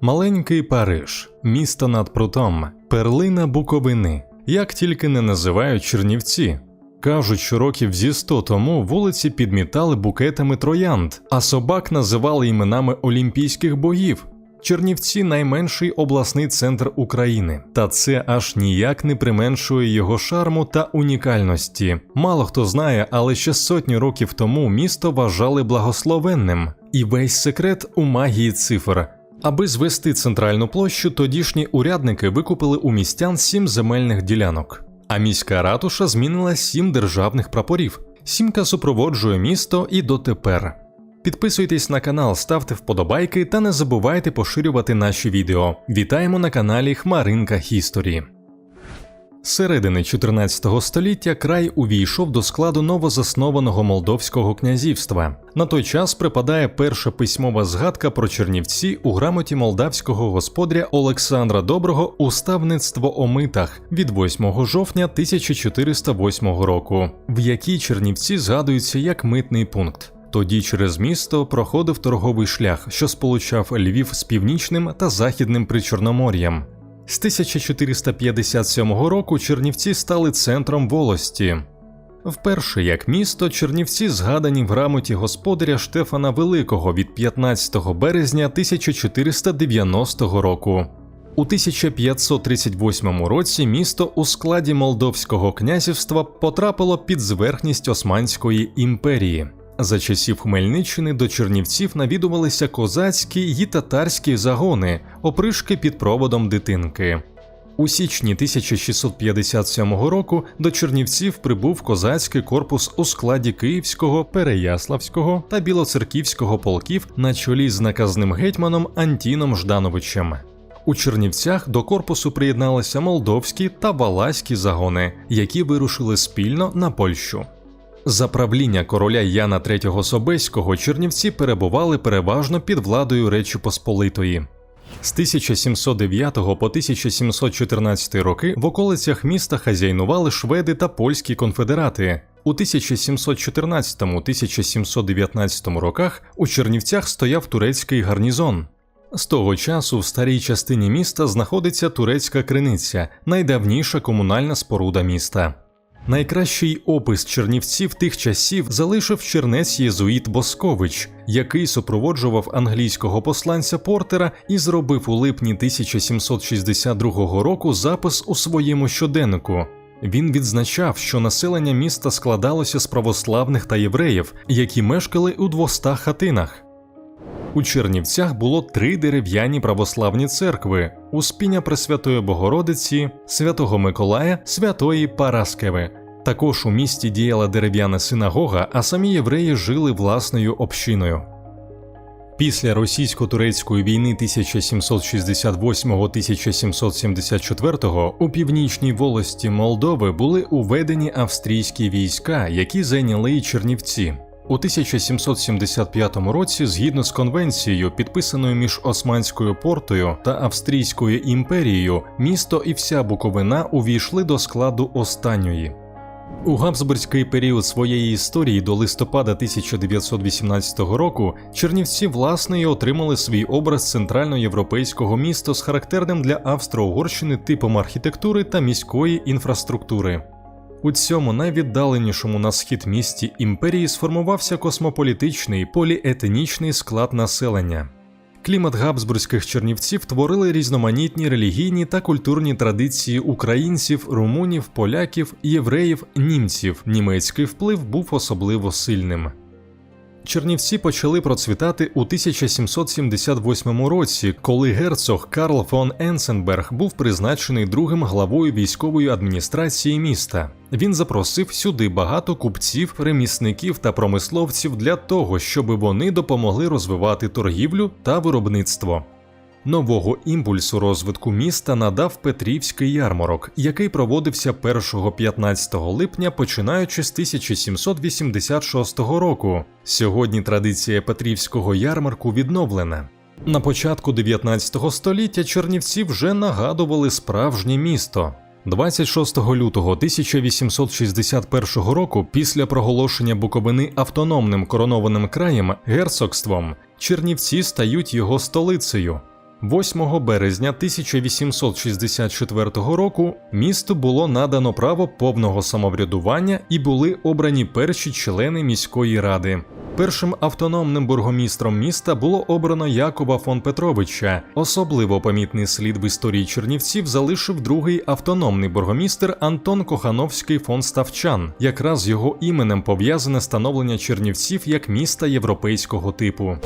Маленький Париж, місто над прутом, перлина Буковини, як тільки не називають Чернівці. Кажуть, що років зі сто тому вулиці підмітали букетами троянд, а собак називали іменами олімпійських боїв. Чернівці найменший обласний центр України, та це аж ніяк не применшує його шарму та унікальності. Мало хто знає, але ще сотні років тому місто вважали благословенним, і весь секрет у магії цифр. Аби звести центральну площу, тодішні урядники викупили у містян сім земельних ділянок. А міська ратуша змінила сім державних прапорів. Сімка супроводжує місто і дотепер. Підписуйтесь на канал, ставте вподобайки та не забувайте поширювати наші відео. Вітаємо на каналі Хмаринка Хісторі. Середини 14 століття край увійшов до складу новозаснованого Молдовського князівства. На той час припадає перша письмова згадка про Чернівці у грамоті молдавського господаря Олександра Доброго Уставництво о митах від 8 жовтня 1408 року, в якій Чернівці згадуються як митний пункт. Тоді через місто проходив торговий шлях, що сполучав Львів з північним та західним причорномор'ям. З 1457 року Чернівці стали центром волості. Вперше як місто Чернівці згадані в грамоті господаря Штефана Великого від 15 березня 1490 року. У 1538 році місто у складі Молдовського князівства потрапило під зверхність Османської імперії. За часів Хмельниччини до Чернівців навідувалися козацькі й татарські загони, опришки під проводом дитинки. У січні 1657 року до Чернівців прибув козацький корпус у складі Київського, Переяславського та Білоцерківського полків на чолі з наказним гетьманом Антіном Ждановичем. У Чернівцях до корпусу приєдналися молдовські та валаські загони, які вирушили спільно на Польщу. За правління короля Яна III Собеського Чернівці перебували переважно під владою Речі Посполитої. З 1709 по 1714 роки в околицях міста хазяйнували шведи та польські конфедерати. У 1714-1719 роках у Чернівцях стояв турецький гарнізон. З того часу в старій частині міста знаходиться турецька криниця, найдавніша комунальна споруда міста. Найкращий опис чернівців тих часів залишив чернець єзуїт Боскович, який супроводжував англійського посланця Портера і зробив у липні 1762 року запис у своєму щоденнику. Він відзначав, що населення міста складалося з православних та євреїв, які мешкали у двостах хатинах. У Чернівцях було три дерев'яні православні церкви: Успіння Пресвятої Богородиці, Святого Миколая, Святої Параскеви. Також у місті діяла дерев'яна синагога, а самі євреї жили власною общиною. Після російсько-турецької війни 1768-1774 у північній волості Молдови були уведені австрійські війська, які зайняли і Чернівці. У 1775 році, згідно з конвенцією, підписаною між Османською портою та Австрійською імперією, місто і вся Буковина увійшли до складу останньої. У Габсбурзький період своєї історії до листопада 1918 року Чернівці власне й отримали свій образ центральноєвропейського міста з характерним для Австро-Угорщини типом архітектури та міської інфраструктури. У цьому найвіддаленішому на схід місті імперії сформувався космополітичний поліетнічний склад населення. Клімат габсбурзьких чернівців творили різноманітні релігійні та культурні традиції українців, румунів, поляків, євреїв, німців. Німецький вплив був особливо сильним. Чернівці почали процвітати у 1778 році, коли герцог Карл фон Енсенберг був призначений другим главою військової адміністрації міста. Він запросив сюди багато купців, ремісників та промисловців для того, щоб вони допомогли розвивати торгівлю та виробництво. Нового імпульсу розвитку міста надав Петрівський ярмарок, який проводився 1-15 липня, починаючи з 1786 року. Сьогодні традиція Петрівського ярмарку відновлена. На початку 19 століття Чернівці вже нагадували справжнє місто. 26 лютого 1861 року, після проголошення Буковини автономним коронованим краєм герцогством, Чернівці стають його столицею. 8 березня 1864 року місту було надано право повного самоврядування і були обрані перші члени міської ради. Першим автономним бургомістром міста було обрано Якова фон Петровича. Особливо помітний слід в історії Чернівців залишив другий автономний бургомістр Антон Кохановський фон Ставчан. Якраз його іменем пов'язане становлення Чернівців як міста європейського типу.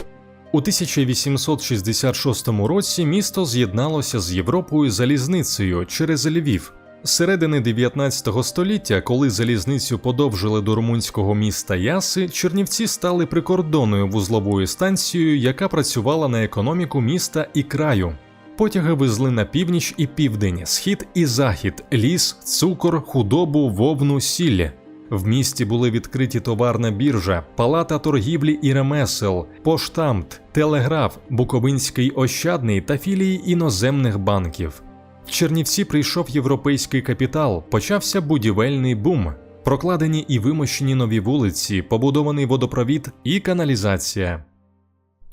У 1866 році місто з'єдналося з Європою залізницею через Львів. З середини 19 століття, коли залізницю подовжили до румунського міста Яси, Чернівці стали прикордонною вузловою станцією, яка працювала на економіку міста і краю. Потяги везли на північ і південь, схід і захід, ліс, цукор, худобу, вовну, сіль. В місті були відкриті товарна біржа, палата торгівлі і ремесел, поштамт, телеграф, Буковинський ощадний та філії іноземних банків. В Чернівці прийшов європейський капітал, почався будівельний бум, прокладені і вимощені нові вулиці, побудований водопровід і каналізація.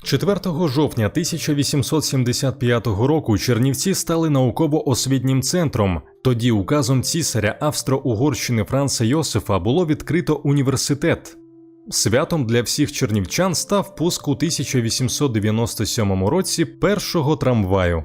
4 жовтня 1875 року Чернівці стали науково-освітнім центром. Тоді указом цісаря Австро-Угорщини Франца Йосифа було відкрито університет. Святом для всіх чернівчан став пуск у 1897 році першого трамваю.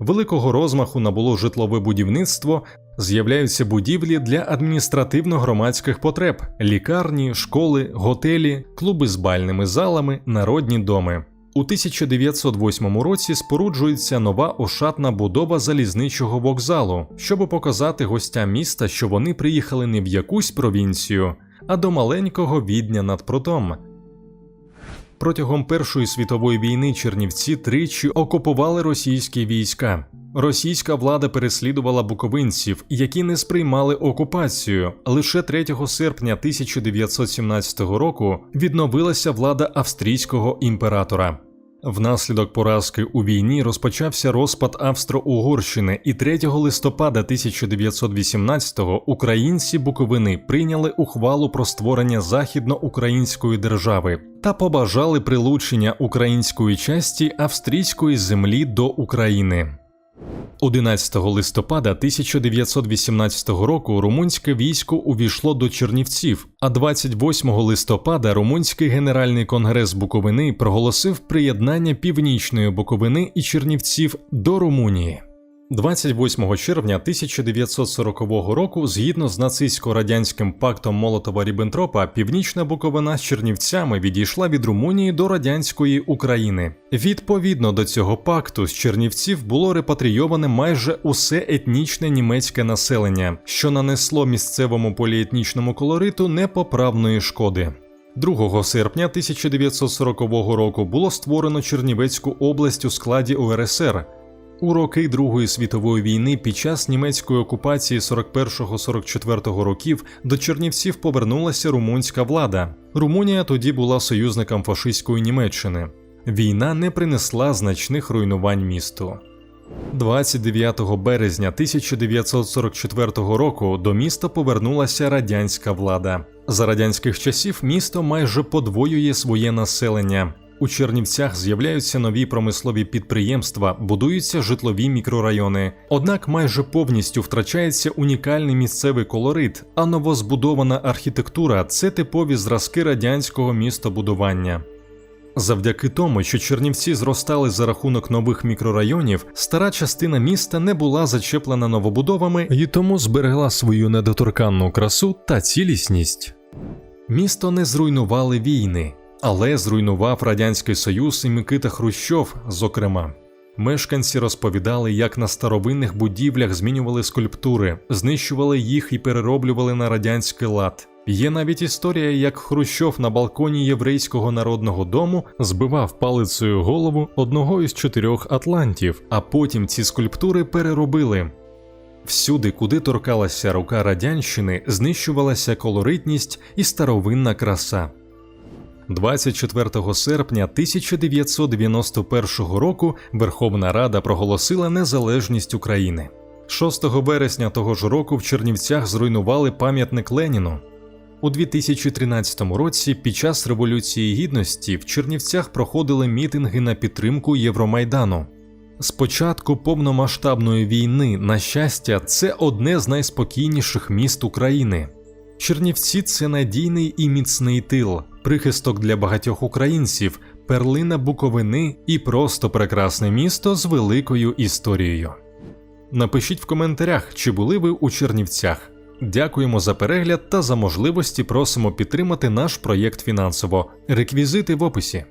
Великого розмаху набуло житлове будівництво, з'являються будівлі для адміністративно-громадських потреб: лікарні, школи, готелі, клуби з бальними залами, народні доми. У 1908 році споруджується нова ошатна будова залізничого вокзалу, щоб показати гостям міста, що вони приїхали не в якусь провінцію, а до маленького відня над прутом. Протягом Першої світової війни Чернівці тричі окупували російські війська. Російська влада переслідувала буковинців, які не сприймали окупацію. Лише 3 серпня 1917 року відновилася влада австрійського імператора. Внаслідок поразки у війні розпочався розпад Австро-Угорщини, і 3 листопада 1918-го українці Буковини прийняли ухвалу про створення західноукраїнської держави та побажали прилучення української часті австрійської землі до України. 11 листопада 1918 року румунське військо увійшло до Чернівців, а 28 листопада Румунський генеральний конгрес Буковини проголосив приєднання північної Буковини і Чернівців до Румунії. 28 червня 1940 року, згідно з нацистсько-радянським пактом Молотова-Ріббентропа, північна Буковина з Чернівцями відійшла від Румунії до радянської України. Відповідно до цього пакту з Чернівців було репатрійоване майже усе етнічне німецьке населення, що нанесло місцевому поліетнічному колориту непоправної шкоди. 2 серпня 1940 року було створено Чернівецьку область у складі УРСР. У роки Другої світової війни під час німецької окупації 41-44 років до Чернівців повернулася румунська влада. Румунія тоді була союзником фашистської Німеччини. Війна не принесла значних руйнувань місту. 29 березня 1944 року до міста повернулася радянська влада. За радянських часів місто майже подвоює своє населення. У Чернівцях з'являються нові промислові підприємства, будуються житлові мікрорайони. Однак майже повністю втрачається унікальний місцевий колорит, а новозбудована архітектура це типові зразки радянського містобудування. Завдяки тому, що Чернівці зростали за рахунок нових мікрорайонів, стара частина міста не була зачеплена новобудовами і тому зберегла свою недоторканну красу та цілісність. Місто не зруйнували війни, але зруйнував Радянський Союз і Микита Хрущов, зокрема. Мешканці розповідали, як на старовинних будівлях змінювали скульптури, знищували їх і перероблювали на радянський лад. Є навіть історія, як Хрущов на балконі єврейського народного дому збивав палицею голову одного із чотирьох атлантів, а потім ці скульптури переробили. Всюди, куди торкалася рука радянщини, знищувалася колоритність і старовинна краса. 24 серпня 1991 року Верховна Рада проголосила незалежність України. 6 вересня того ж року в Чернівцях зруйнували пам'ятник Леніну. У 2013 році під час Революції Гідності в Чернівцях проходили мітинги на підтримку Євромайдану. З початку повномасштабної війни, на щастя, це одне з найспокійніших міст України. Чернівці це надійний і міцний тил, прихисток для багатьох українців, перлина Буковини і просто прекрасне місто з великою історією. Напишіть в коментарях, чи були ви у Чернівцях. Дякуємо за перегляд та за можливості просимо підтримати наш проєкт фінансово. Реквізити в описі.